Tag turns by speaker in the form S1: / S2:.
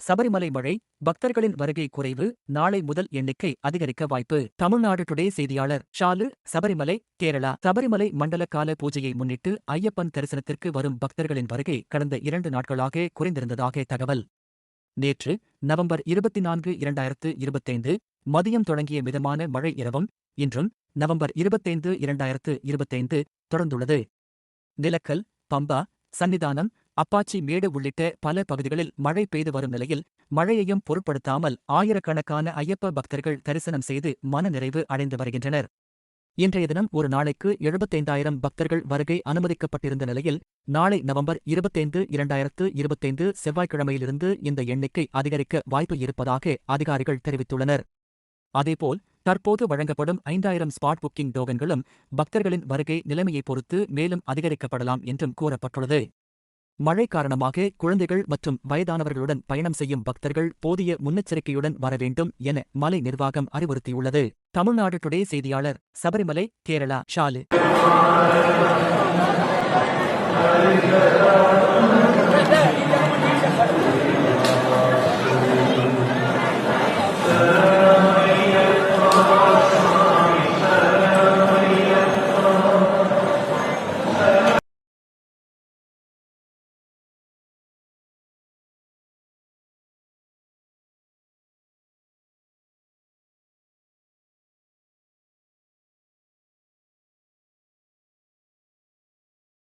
S1: சபரிமலை மழை பக்தர்களின் வருகை குறைவு நாளை முதல் எண்ணிக்கை அதிகரிக்க வாய்ப்பு. தமிழ்நாடு டுடே செய்தியாளர் ஷாலு சபரிமலை கேரளா. சபரிமலை மண்டல கால பூஜையை முன்னிட்டு ஐயப்பன் தரிசனத்திற்கு வரும் பக்தர்களின் வருகை கடந்த இரண்டு நாட்களாக குறைந்திருந்ததாக தகவல். நேற்று நவம்பர் இருபத்தி நான்கு இரண்டாயிரத்து இருபத்தைந்து மதியம் தொடங்கிய மிதமான மழை இரவும் இன்றும் நவம்பர் இருபத்தைந்து இரண்டாயிரத்து இருபத்தைந்து தொடர்ந்துள்ளது. நிலக்கல் பம்பா சன்னிதானம் அப்பாச்சி மேடு உள்ளிட்ட பல பகுதிகளில் மழை பெய்து வரும் நிலையில் மழையையும் பொருட்படுத்தாமல் ஆயிரக்கணக்கான ஐயப்ப பக்தர்கள் தரிசனம் செய்து மனநிறைவு அடைந்து வருகின்றனர். இன்றைய தினம் ஒரு நாளைக்கு எழுபத்தைந்தாயிரம் பக்தர்கள் வருகை அனுமதிக்கப்பட்டிருந்த நிலையில் நாளை நவம்பர் இருபத்தைந்து இரண்டாயிரத்து இருபத்தைந்து செவ்வாய்க்கிழமையிலிருந்து இந்த எண்ணிக்கை அதிகரிக்க வாய்ப்பு இருப்பதாக அதிகாரிகள் தெரிவித்துள்ளனர். அதேபோல் தற்போது வழங்கப்படும் ஐந்தாயிரம் ஸ்பாட் புக்கிங் டோகன்களும் பக்தர்களின் வருகை நிலைமையைப் பொறுத்து மேலும் அதிகரிக்கப்படலாம் என்றும் கூறப்பட்டுள்ளது. மழை காரணமாக குழந்தைகள் மற்றும் வயதானவர்களுடன் பயணம் செய்யும் பக்தர்கள் போதிய முன்னெச்சரிக்கையுடன் வர வேண்டும் என மலை நிர்வாகம் அறிவுறுத்தியுள்ளது. தமிழ்நாடு டுடே செய்தியாளர் சபரிமலை கேரளா ஷாலு.